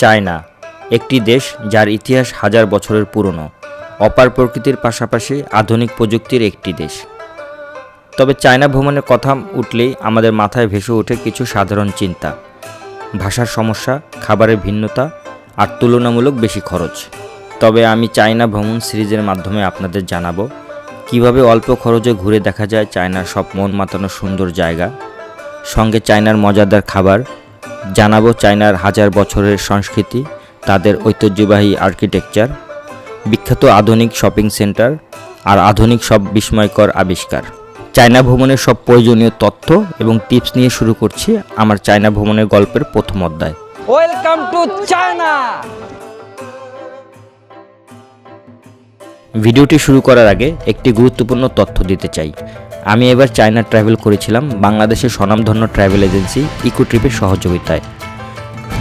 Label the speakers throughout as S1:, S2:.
S1: China, একটি দেশ যার ইতিহাস হাজার বছরের পুরনো, অপার প্রকৃতির পাশাপাশি আধুনিক প্রযুক্তির একটি দেশ। তবে চায়না ভ্রমণের কথা উঠলেই আমাদের মাথায় ভেসে ওঠে কিছু সাধারণ চিন্তা। ভাষার সমস্যা, খাবারের ভিন্নতা আর তুলনামূলক বেশি খরচ। তবে আমি চায়না ভ্রমণ সিরিজের মাধ্যমে আপনাদের জানাব, কীভাবে অল্প খরচে ঘুরে দেখা যায় চায়নার সব মন মাতানো সুন্দর জায়গা, সঙ্গে চায়নার মজাদার খাবার জানাব চায়নার হাজার বছরের সংস্কৃতি তাদের ঐতিহ্যবাহী আর্কিটেকচার বিখ্যাত আধুনিক শপিং সেন্টার আর আধুনিক সব বিস্ময়কর আবিষ্কার। চায়না ভ্রমণের সব প্রয়োজনীয় তথ্য এবং টিপস নিয়ে শুরু করছি আমার চায়না ভ্রমণের গল্পের প্রথম অধ্যায়।
S2: ওয়েলকাম টু চায়না
S1: ভিডিওটি শুরু করার আগে একটি গুরুত্বপূর্ণ তথ্য দিতে চাই। আমি এবার চায়না ট্রাভেল করেছিলাম বাংলাদেশের স্বনামধন্য ট্রাভেল এজেন্সি ইকো ট্রিপের সহযোগিতায়।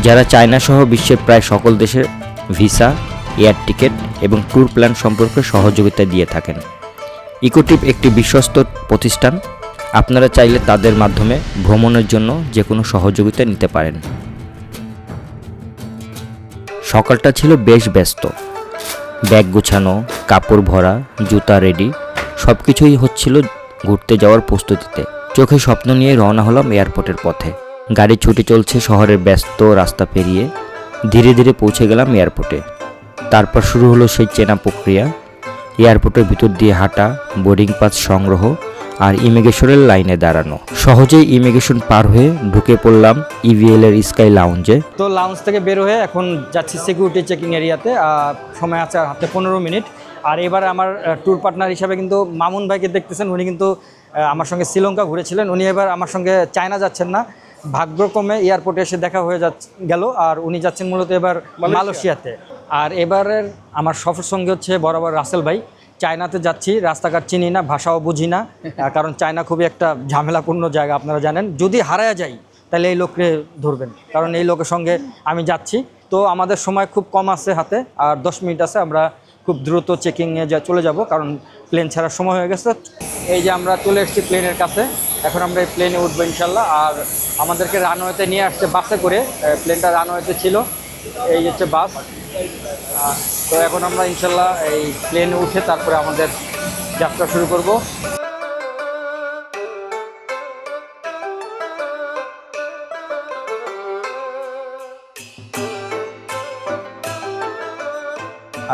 S1: যারা চায়না সহ বিশ্বের প্রায় সকল দেশের ভিসা, এয়ার টিকিট এবং ট্যুর প্ল্যান সম্পর্কে সহযোগিতা দিয়ে থাকেন। ইকোট্রিপ একটি বিশ্বস্ত প্রতিষ্ঠান। আপনারা চাইলে তাদের মাধ্যমে ভ্রমণের জন্য যে কোনো সহযোগিতা নিতে পারেন। সকালটা ছিল বেশ ব্যস্ত। ব্যাগ গুছানো, কাপড় ভরা, জুতা রেডি সব কিছুই হচ্ছিল ঘুরতে যাওয়ার প্রস্তুতিতে। চোখে স্বপ্ন নিয়ে রওনা হলাম এয়ারপোর্টের পথে। গাড়ি ছুটে চলছে শহরের ব্যস্ত রাস্তা পেরিয়ে। ধীরে ধীরে পৌঁছে গেলাম এয়ারপোর্টে। তারপর শুরু হলো সেই চেনা প্রক্রিয়া। এয়ারপোর্টের ভিতর দিয়ে হাঁটা, বোর্ডিং পাস সংগ্রহ আর ইমিগ্রেশনের লাইনে দাঁড়ানো। সহজেই ইমিগ্রেশন পার হয়ে ঢুকে পড়লাম ইভিএল এর স্কাই লাউঞ্জে।
S2: তো লাউঞ্জ থেকে বের হয়ে এখন যাচ্ছি সিকিউরিটি চেকিং এরিয়াতে সময় আছে হাতে পনেরো মিনিট। আর এবার আমার ট্যুর পার্টনার হিসাবে কিন্তু মামুন ভাইকে দেখতেছেন উনি কিন্তু আমার সঙ্গে শ্রীলঙ্কা ঘুরেছিলেন। উনি এবার আমার সঙ্গে চায়না যাচ্ছেন না ভাগ্যক্রমে এয়ারপোর্টে এসে দেখা হয়ে যাচ্ছে গেল আর উনি যাচ্ছেন মূলত এবার মালয়েশিয়াতে। আর এবারের আমার সফর সঙ্গে হচ্ছে বরাবর রাসেল ভাই। চায়নাতে যাচ্ছি রাস্তাঘাট চিনি না ভাষাও বুঝি না কারণ চায়না খুবই একটা ঝামেলাপূর্ণ জায়গা আপনারা জানেন। যদি হারায়া যাই তাহলে এই লোককে ধরবেন কারণ এই লোকের সঙ্গে আমি যাচ্ছি। তো আমাদের সময় খুব কম আছে হাতে আর দশ মিনিট আছে আমরা খুব দ্রুত চেকিংয়ে যা চলে যাব, কারণ প্লেন ছাড়ার সময় হয়ে গেছে। এই যে আমরা চলে এসেছি প্লেনের কাছে, এখন আমরা এই প্লেনে উঠবো ইনশাল্লাহ। আর আমাদেরকে রানওয়েতে নিয়ে আসছে বাসে করে প্লেনটা রানওয়েতে ছিল, এই হচ্ছে বাস তো এখন আমরা ইনশাল্লাহ এই প্লেনে উঠে তারপরে আমাদের যাত্রা শুরু করব।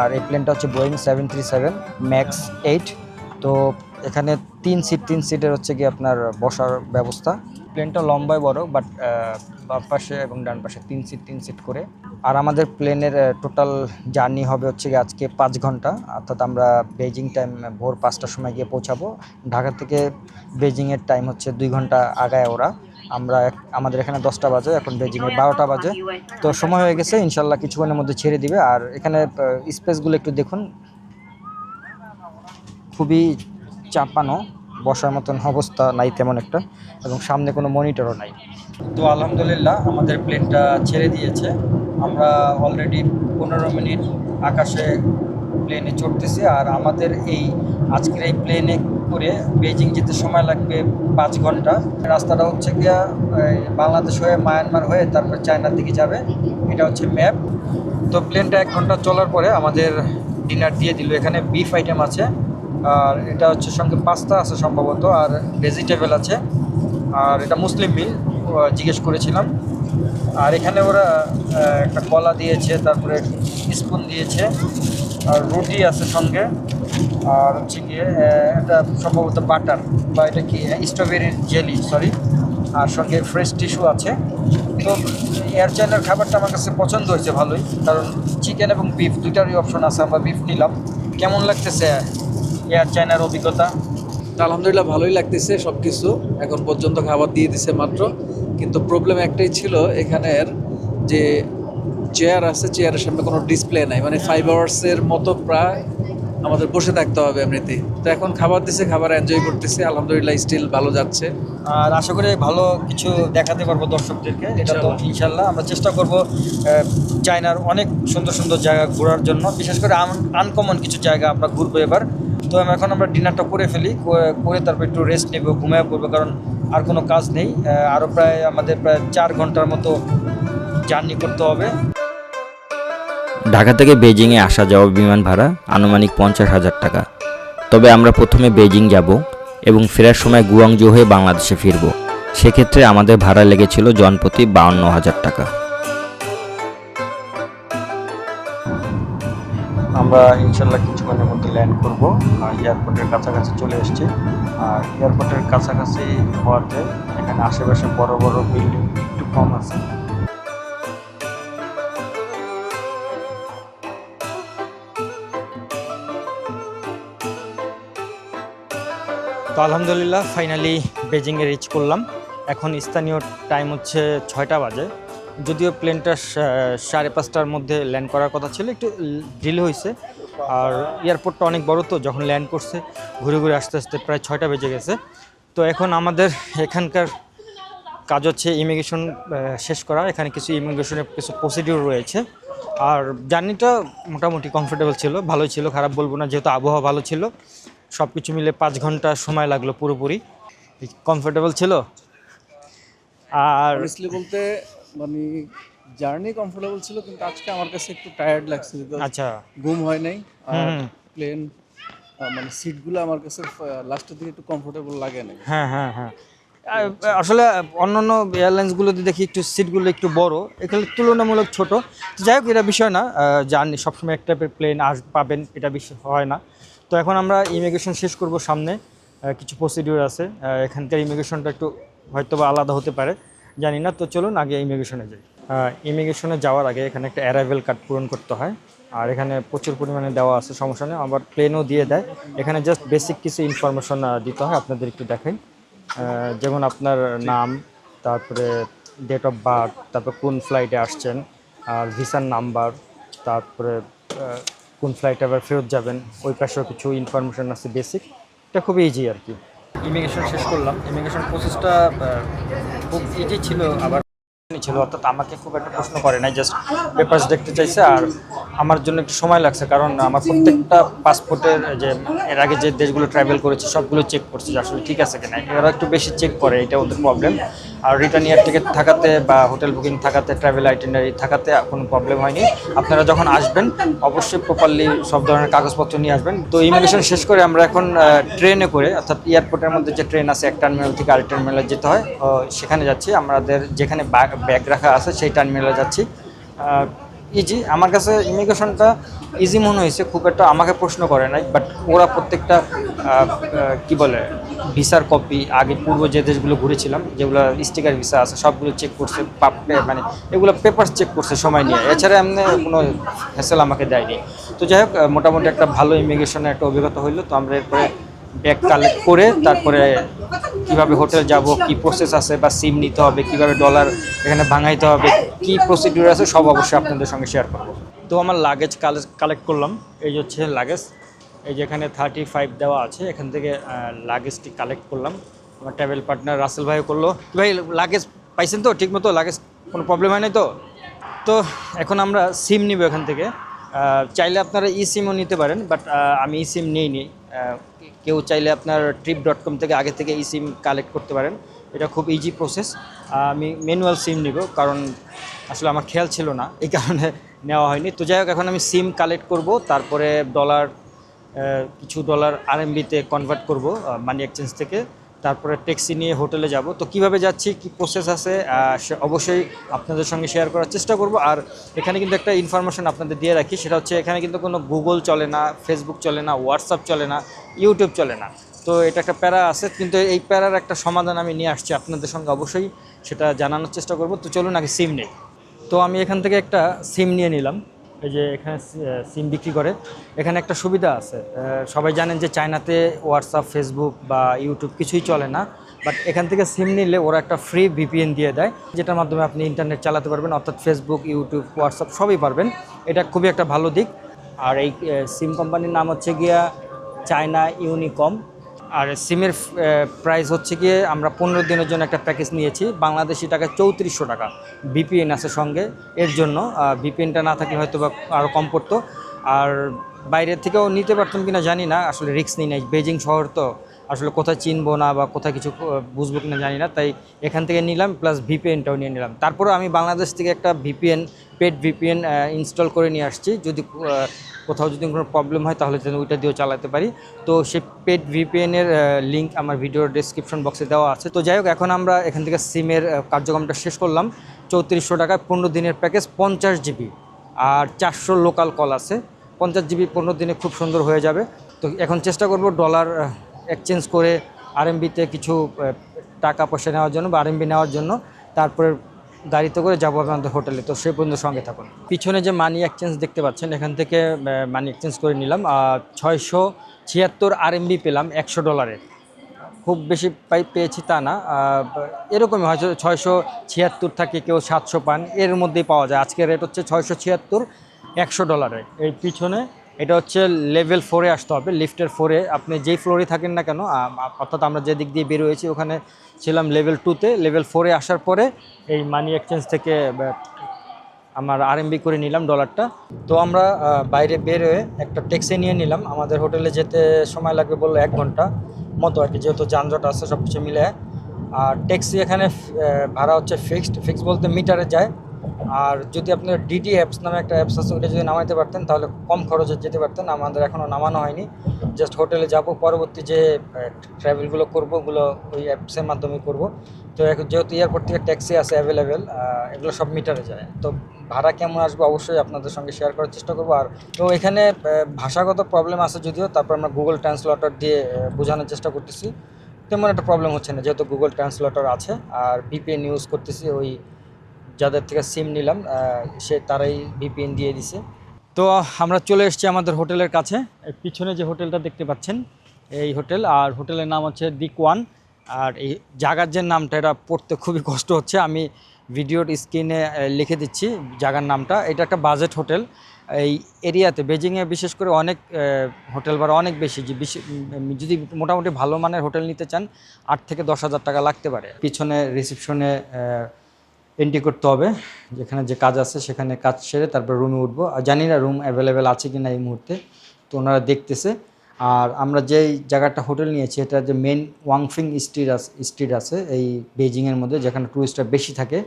S2: আর এই প্লেনটা হচ্ছে Boeing seven three seven max eight তো এখানে তিন সিট তিন সিটের হচ্ছে কি আপনার বসার ব্যবস্থা। প্লেনটা লম্বায় বড় বাট বাম পাশে এবং ডান পাশে তিন সিট তিন সিট করে। আর আমাদের প্লেনের টোটাল জার্নি হবে হচ্ছে কি আজকে পাঁচ ঘণ্টা। অর্থাৎ আমরা বেজিং টাইম ভোর পাঁচটার সময় গিয়ে পৌঁছাবো। ঢাকা থেকে বেজিংয়ের টাইম হচ্ছে দুই ঘণ্টা আগায় ওরা। আমরা আমাদের এখানে দশটা বাজে, এখন বেজিংয়ে বারোটা বাজে। তো সময় হয়ে গেছে, ইনশাল্লাহ কিছুক্ষণের মধ্যে ছেড়ে দিবে। আর এখানে স্পেসগুলো একটু দেখুন। খুবই চাপানো, বসার মতন অবস্থা নাই তেমন একটা, এবং সামনে কোনো মনিটরও নাই। তো আলহামদুলিল্লাহ, আমাদের প্লেনটা ছেড়ে দিয়েছে। আমরা অলরেডি পনেরো মিনিট আকাশে প্লেনে চড়তেছি, আর আমাদের এই আজকের এই প্লেনে করে বেজিং যেতে সময় লাগবে পাঁচ ঘণ্টা। রাস্তাটা হচ্ছে গিয়া বাংলাদেশ হয়ে মায়ানমার হয়ে তারপর চায়নার দিকে যাবে। এটা হচ্ছে ম্যাপ। তো প্লেনটা এক ঘণ্টা চলার পরে আমাদের ডিনার দিয়ে দিল। এখানে বিফ আইটেম আছে। আর এটা হচ্ছে সঙ্গে পাস্তা আছে সম্ভবত, আর ভেজিটেবল আছে। আর এটা মুসলিম মিল জিজ্ঞেস করেছিলাম। আর এখানে ওরা একটা কলা দিয়েছে, তারপরে স্পুন দিয়েছে। আর রুটি আছে সঙ্গে। আর হচ্ছে গিয়ে এটা সম্ভবত বাটার বা এটা কি স্ট্রবেরির জেলি সরি আর সঙ্গে ফ্রেশ টিস্যু আছে। তো এয়ার চাইনার খাবারটা আমার কাছে পছন্দ হয়েছে ভালোই, কারণ চিকেন এবং বিফ দুইটারই অপশন আছে, আমরা বিফ নিলাম। কেমন লাগতেছে এয়ার চাইনার অভিজ্ঞতা?
S3: আলহামদুলিল্লাহ ভালোই লাগতেছে সব কিছু এখন পর্যন্ত খাবার দিয়ে দিছে মাত্র। কিন্তু প্রবলেম একটাই ছিল এখানের যে চেয়ার আছে চেয়ারের সামনে কোনো ডিসপ্লে নাই। মানে ফাইভ আওয়ার্সের মতো প্রায় আমাদের বসে থাকতে হবে এমনিতে। তো এখন খাবার দিছে খাবার এনজয় করতেছি আলহামদুলিল্লাহ স্টিল ভালো যাচ্ছে।
S2: আর আশা করি ভালো কিছু দেখাতে পারব দর্শকদেরকে এটা তো
S3: ইনশাল্লাহ।
S2: আমরা চেষ্টা করব চায়নার অনেক সুন্দর সুন্দর জায়গা ঘোরার জন্য বিশেষ করে আনকমন কিছু জায়গা আমরা ঘুরবো এবার। তো এখন আমরা ডিনারটা করে ফেলি করে- করে তারপর একটু রেস্ট নেব ঘুমিয়ে পড়ব কারণ আর কোনো কাজ নেই। আরও প্রায় আমাদের প্রায় চার ঘণ্টার মতো জার্নি করতে হবে।
S1: ঢাকা থেকে বেজিংয়ে আসা যাওয়া বিমান ভাড়া আনুমানিক পঞ্চাশ হাজার টাকা। তবে আমরা প্রথমে বেজিং যাব এবং ফেরার সময় গুয়াংজু হয়ে বাংলাদেশে ফিরব। সেক্ষেত্রে আমাদের ভাড়া লেগেছিল জনপ্রতি বাউন্ন হাজার টাকা।
S2: আমরা ইনশাল্লাহ কিছুক্ষণের মধ্যে ল্যান্ড করব। এয়ারপোর্টের কাছাকাছি চলে এসেছি। আর এয়ারপোর্টের কাছাকাছি হওয়াতে এখানে আশেপাশে বড় বড় বিল্ডিং একটু কম আছে। তো আলহামদুলিল্লাহ ফাইনালি বেজিংয়ে রিচ করলাম। এখন স্থানীয় টাইম হচ্ছে ছয়টা বাজে। যদিও প্লেনটা সাড়ে পাঁচটার মধ্যে ল্যান্ড করার কথা ছিল, একটু ডিলে হয়েছে। আর এয়ারপোর্টটা অনেক বড় তো, যখন ল্যান্ড করছে, ঘুরে ঘুরে আস্তে আস্তে প্রায় ছয়টা বেজে গেছে। তো এখন আমাদের এখানকার কাজ হচ্ছে ইমিগ্রেশন শেষ করা। এখানে কিছু ইমিগ্রেশনের কিছু প্রসিডিউর রয়েছে। আর জার্নিটা মোটামুটি কমফোর্টেবল ছিল, ভালোই ছিল, খারাপ বলব না, যেহেতু আবহাওয়া ভালো ছিল। সব কিছু মিলে পাঁচ ঘণ্টা সময় লাগল পুরোপুরি। কমফোর্টেবল ছিল? আর
S3: অনেস্টলি বলতে মানে জার্নি কমফোর্টেবল ছিল কিন্তু আজকে আমার কাছে একটু টায়ার্ড লাগছে
S2: আচ্ছা।
S3: ঘুম হয় নাই। আর প্লেন মানে সিটগুলো আমার কাছে লাস্টের দিকে একটু কমফোর্টেবল লাগে না
S2: হ্যাঁ হ্যাঁ হ্যাঁ। আসলে অন্যান্য এয়ারলাইন্সগুলোতে দেখি একটু সিটগুলো একটু বড়। এখানে তুলনামূলক ছোট। যাই হোক এটা বিষয় না। জার্নি সবসময় এক টাইপের প্লেন আস পাবেন এটা বিষয় হয় না। তো এখন আমরা ইমিগ্রেশন শেষ করব সামনে। কিছু প্রসিডিউর আছে। এখানকার ইমিগ্রেশনটা একটু হয়তো বা আলাদা হতে পারে, জানি না। তো চলুন আগে ইমিগ্রেশনে যাই। ইমিগ্রেশনে যাওয়ার আগে এখানে একটা অ্যারাইভেল কার্ড পূরণ করতে হয়। আর এখানে প্রচুর পরিমাণে দেওয়া আছে, সমস্যা নেই। আবার প্লেনও দিয়ে দেয়। এখানে জাস্ট বেসিক কিছু ইনফরমেশন দিতে হয়। আপনাদের একটু দেখাই। যেমন আপনার নাম, তারপরে ডেট অফ বার্থ তারপর কোন ফ্লাইটে আসছেন, আর ভিসার নাম্বার তারপরে কোন ফ্লাইটে আবার ফেরত যাবেন ওই পাশেও কিছু ইনফরমেশন আছে বেসিক এটা খুবই ইজি আর কি। ইমিগ্রেশন শেষ করলাম। ইমিগ্রেশন প্রসেসটা খুব ইজি ছিল আবার ছিল অর্থাৎ আমাকে খুব একটা প্রশ্ন করে নাই জাস্ট পেপার্স দেখতে চাইছে আর আমার জন্য একটু সময় লাগছে কারণ আমার প্রত্যেকটা পাসপোর্টের যে এর আগে যে দেশগুলো ট্রাভেল করেছে সবগুলো চেক করছে যে আসলে ঠিক আছে কিনা। এরা একটু বেশি চেক করে এটা ওদের প্রবলেম আর রিটার্ন ইয়ার টিকিট থাকাতে বা হোটেল বুকিং থাকাতে ট্রাভেল আইটেনারি থাকাতে কোনো প্রবলেম হয়নি। আপনারা যখন আসবেন, অবশ্যই প্রপারলি সব ধরনের কাগজপত্র নিয়ে আসবেন। তো ইমিগ্রেশন শেষ করে আমরা এখন ট্রেনে করে, অর্থাৎ এয়ারপোর্টের মধ্যে যে ট্রেন আছে, এক টার্মিনাল থেকে আরেক টার্মিনালে যেতে হয় সেখানে যাচ্ছি। আমাদের যেখানে ব্যাগ রাখা আছে, সেই টার্মিনালে যাচ্ছি। ইজি আমার কাছে ইমিগ্রেশনটা ইজি মনে হয়েছে, খুব একটা আমাকে প্রশ্ন করে নাই বাট ওরা প্রত্যেকটা কি বলে, ভিসার কপি আগে পূর্ব যে দেশগুলো ঘুরেছিলাম, যেগুলো স্টিকার ভিসা আছে, সবগুলো চেক করছে মানে এগুলো পেপার চেক করছে সময় নিয়ে। এছাড়া এমনি কোনো হ্যাসেল আমাকে দেয়নি। তো যাই হোক মোটামুটি একটা ভালো ইমিগ্রেশনের একটা অভিজ্ঞতা হইল, তো আমরা এরপরে ব্যাগ কালেক্ট করে তারপরে কীভাবে হোটেল যাব, কি প্রসেস আছে বা সিম নিতে হবে, কীভাবে ডলার এখানে ভাঙাইতে হবে, কি প্রসিডিউর আছে সব অবশ্যই আপনাদের সঙ্গে শেয়ার করব। তো আমার লাগেজ কালেক্ট করলাম, এই হচ্ছে লাগেজ এই যে এখানে থার্টি ফাইভ দেওয়া আছে, এখান থেকে লাগেজটি কালেক্ট করলাম। আমার ট্রাভেল পার্টনার রাসেল ভাই করল। ভাই লাগেজ পাইছেন তো? ঠিক মতো লাগেজ কোনো প্রবলেম হয় নাই তো? তো এখন আমরা সিম নিব এখান থেকে। চাইলে আপনারা ই সিমও নিতে পারেন বাট আমি ই সিম নিই নি। কেউ চাইলে আপনার ট্রিপ ডট কম থেকে আগে থেকে ই সিম কালেক্ট করতে পারেন। এটা খুব ইজি প্রসেস আমি ম্যানুয়াল সিম নিব, কারণ আসলে আমার খেয়াল ছিল না, এই কারণে নেওয়া হয়নি। তো যাই হোক, এখন আমি সিম কালেক্ট করব, তারপরে ডলার কিছু ডলার আর আরএমবিতে কনভার্ট করব মানি এক্সচেঞ্জ থেকে। তারপরে ট্যাক্সি নিয়ে হোটেলে যাব। তো কীভাবে যাচ্ছি, কি প্রসেস আছে অবশ্যই আপনাদের সঙ্গে শেয়ার করার চেষ্টা করব। আর এখানে কিন্তু একটা ইনফরমেশন আপনাদের দিয়ে রাখি, সেটা হচ্ছে এখানে কিন্তু কোনো গুগল চলে না ফেসবুক চলে না হোয়াটসঅ্যাপ চলে না ইউটিউব চলে না। তো এটা একটা প্যারা আছে, কিন্তু এই প্যারার একটা সমাধান আমি নিয়ে আসছি আপনাদের সঙ্গে অবশ্যই, সেটা জানানোর চেষ্টা করব। তো চলুন আগে সিম নেই। তো আমি এখান থেকে একটা সিম নিয়ে নিলাম। এই যে এখানে সিম বিক্রি করে। এখানে একটা সুবিধা আছে। সবাই জানেন যে চায়নাতে হোয়াটসঅ্যাপ ফেসবুক বা ইউটিউব কিছুই চলে না। বাট এখান থেকে সিম নিলে ওরা একটা ফ্রি ভিপিএন দিয়ে দেয়, যেটার মাধ্যমে আপনি ইন্টারনেট চালাতে পারবেন, অর্থাৎ ফেসবুক ইউটিউব হোয়াটসঅ্যাপ সবই পারবেন। এটা খুবই একটা ভালো দিক। আর এই সিম কোম্পানির নাম হচ্ছে গিয়া চায়না ইউনিকম। আর সিমের প্রাইস হচ্ছে গিয়ে আমরা পনেরো দিনের জন্য একটা প্যাকেজ নিয়েছি। বাংলাদেশি টাকা চৌত্রিশশো টাকা বিপিএন আছে সঙ্গে। এর জন্য বিপিএনটা না থাকলে হয়তো বা আরও কম পড়তো। আর বাইরের থেকেও নিতে পারতাম কিনা জানি না, আসলে রিস্ক নিই নাই। বেজিং শহর তো আসলে কোথায় চিনবো না বা কোথায় কিছু বুঝব কিনা জানি না। তাই এখান থেকে নিলাম প্লাস ভিপিএনটাও নিয়ে নিলাম। তারপরে আমি বাংলাদেশ থেকে একটা ভিপিএন পেড ভিপিএন ইনস্টল করে নিয়ে আসছি। যদি কোথাও যদি কোনো প্রবলেম হয়, তাহলে যেন ওইটা দিয়েও চালাতে পারি। তো সেই পেড ভিপিএনের লিঙ্ক আমার ভিডিওর ডিসক্রিপশন বক্সে দেওয়া আছে। তো যাই হোক, এখন আমরা এখান থেকে সিমের কার্যক্রমটা শেষ করলাম। চৌত্রিশশো টাকায় পনেরো দিনের প্যাকেজ পঞ্চাশ জিবি আর চারশো লোকাল কল আছে। পঞ্চাশ জিবি পনেরো দিনে খুব সুন্দর হয়ে যাবে। তো এখন চেষ্টা করব ডলার এক্সচেঞ্জ করে আরএমবিতে কিছু টাকা পয়সা নেওয়ার জন্য বা আরএমবি নেওয়ার জন্য। তারপরে গাড়িতে করে যাব আপনাদের হোটেলে। তো সেই পর্যন্ত সঙ্গে থাকুন। পিছনে যে মানি এক্সচেঞ্জ দেখতে পাচ্ছেন, এখান থেকে মানি এক্সচেঞ্জ করে নিলাম। ছয়শো ছিয়াত্তর আরএমবি পেলাম, একশো ডলারের খুব বেশি পাই, পেয়েছি তা না। এরকমই হয়তো ছয়শো ছিয়াত্তর থাকে, কেউ সাতশো পান। এর মধ্যেই পাওয়া যায়। আজকের রেট হচ্ছে ছয়শো ছিয়াত্তর, একশো ডলারে এই পিছনে এটা হচ্ছে লেভেল ফোরে আসতে হবে লিফটের ফোরে আপনি যেই ফ্লোরে থাকেন না কেন অর্থাৎ আমরা যে দিক দিয়ে বেরোয়েছি ওখানে ছিলাম লেভেল টুতে লেভেল ফোরে আসার পরে এই মানি এক্সচেঞ্জ থেকে আমার আরএমবি করে নিলাম ডলারটা তো আমরা বাইরে বের হয়ে একটা ট্যাক্সি নিয়ে নিলাম। আমাদের হোটেলে যেতে সময় লাগবে বলল এক ঘণ্টা মতো আর কি, যেহেতু যানজট আছে সব কিছু মিলে। আর ট্যাক্সি এখানে ভাড়া হচ্ছে ফিক্সড ফিক্সড বলতে মিটারে যায়। আর যদি আপনার ডিডি অ্যাপস নামে একটা অ্যাপস আছে, ওটা যদি নামাইতে পারতেন, তাহলে কম খরচে যেতে পারতেন। আমাদের এখনও নামানো হয়নি। জাস্ট হোটেলে যাব, পরবর্তী যে ট্রাভেলগুলো করব, ওগুলো ওই অ্যাপসের মাধ্যমে করব। তো এখন যেহেতু এয়ারপোর্ট থেকে ট্যাক্সি আছে অ্যাভেলেবেল এগুলো সব মিটারে যায়। তো ভাড়া কেমন আসবে অবশ্যই আপনাদের সঙ্গে শেয়ার করার চেষ্টা করব। আর তো এখানে ভাষাগত প্রবলেম আছে যদিও, তারপর আমরা গুগল ট্রান্সলেটর দিয়ে বোঝানোর চেষ্টা করতেছি। তেমন একটা প্রবলেম হচ্ছে না, যেহেতু গুগল ট্রান্সলেটর আছে, আর ভিপিএন ইউজ করতেছি, ওই যাদের থেকে সিম নিলাম সে তারাই ভিপিএন দিয়ে দিছে। তো, আমরা চলে এসেছি আমাদের হোটেলের কাছে। পিছনে যে হোটেলটা দেখতে পাচ্ছেন, এই হোটেল, আর হোটেলের নাম হচ্ছে দিক ওয়ান। আর এই জায়গার যে নামটা, এটা পড়তে খুবই কষ্ট হচ্ছে। আমি ভিডিওর স্ক্রিনে লিখে দিচ্ছি জায়গার নামটা। এটা একটা বাজেট হোটেল। এই এরিয়াতে, বেজিংয়ে বিশেষ করে অনেক হোটেল ভাড়া অনেক বেশি। যদি মোটামুটি ভালো মানের হোটেল নিতে চান, আট থেকে দশ হাজার টাকা লাগতে পারে। পিছনে রিসেপশনে এন্ট্রি করতে হবে। যেখানে যে কাজ আছে সেখানে কাজ সেরে তারপর রুমে উঠবো। আর জানি না রুম অ্যাভেলেবেল আছে কি না এই মুহূর্তে, তো ওনারা দেখতেছে। আর আমরা যেই জায়গাটা হোটেল নিয়েছি, এটা যে মেন ওয়াংফিং স্ট্রিট আছে স্ট্রিট আছে, এই বেজিংয়ের মধ্যে, যেখানে টুরিস্টরা বেশি থাকে,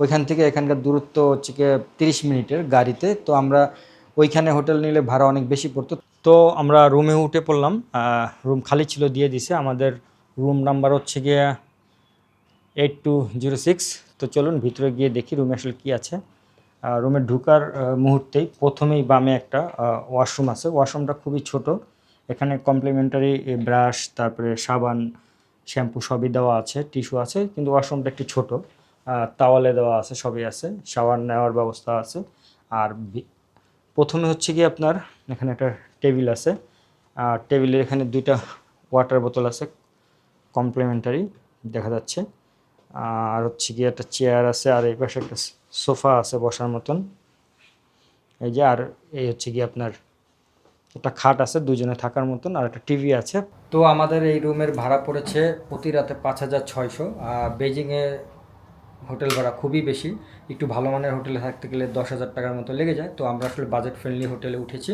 S2: ওইখান থেকে এখানকার দূরত্ব হচ্ছে গিয়ে তিরিশ মিনিটের গাড়িতে। তো আমরা ওইখানে হোটেল নিলে ভাড়া অনেক বেশি পড়তো। তো আমরা রুমে উঠে পড়লাম। রুম খালি ছিল, দিয়ে দিছে। আমাদের রুম নাম্বার হচ্ছে গিয়ে এইট টু জিরো সিক্স তো চলুন ভিতরে গিয়ে দেখি রুমে আসলে কী আছে। রুমে ঢুকার মুহূর্তেই প্রথমেই বামে একটা ওয়াশরুম আছে। ওয়াশরুমটা খুবই ছোট। এখানে কমপ্লিমেন্টারি ব্রাশ, তারপরে সাবান, শ্যাম্পু সবই দেওয়া আছে, টিস্যু আছে, কিন্তু ওয়াশরুমটা একটু ছোট। তাওয়ালে দেওয়া আছে, সবই আছে। শাওয়ার নেওয়ার ব্যবস্থা আছে। আর প্রথমে হচ্ছে কি আপনার, এখানে একটা টেবিল আছে। আর টেবিলের এখানে দুইটা ওয়াটার বোতল আছে, কমপ্লিমেন্টারি দেখা যাচ্ছে। আর হচ্ছে গিয়ে একটা চেয়ার আছে, আর এই পাশে একটা সোফা আছে বসার মতন। এই যে, আর এই হচ্ছে কি আপনার একটা খাট আছে দুজনে থাকার মতন, আর একটা টিভি আছে। তো আমাদের এই রুমের ভাড়া পড়েছে প্রতি রাতে পাঁচ হাজার ছয়শো, আর বেজিংয়ে হোটেল ভাড়া খুবই বেশি। একটু ভালো মানের হোটেলে থাকতে গেলে দশ হাজার টাকার মতো লেগে যায়। তো আমরা আসলে বাজেট ফ্রেন্ডলি হোটেলে উঠেছি।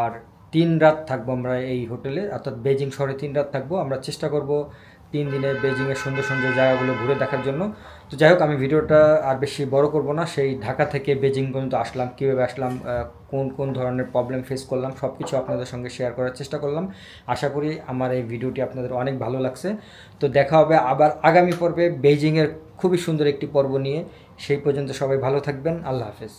S2: আর তিন রাত থাকব আমরা এই হোটেলে, অর্থাৎ বেজিং শহরে তিন রাত থাকব। আমরা চেষ্টা করব তিন দিনে বেজিংয়ের সুন্দর সুন্দর জায়গাগুলো ঘুরে দেখার জন্য। তো যাই হোক, আমি ভিডিওটা আর বেশি বড় করব না। সেই ঢাকা থেকে বেজিং পর্যন্ত আসলাম, কীভাবে আসলাম কোন কোন ধরনের প্রবলেম ফেস করলাম সব কিছু আপনাদের সঙ্গে শেয়ার করার চেষ্টা করলাম। আশা করি আমার এই ভিডিওটি আপনাদের অনেক ভালো লাগছে। তো দেখা হবে আবার আগামী পর্বে বেজিংয়ের খুবই সুন্দর একটি পর্ব নিয়ে। সেই পর্যন্ত সবাই ভালো থাকবেন। আল্লাহ হাফেজ।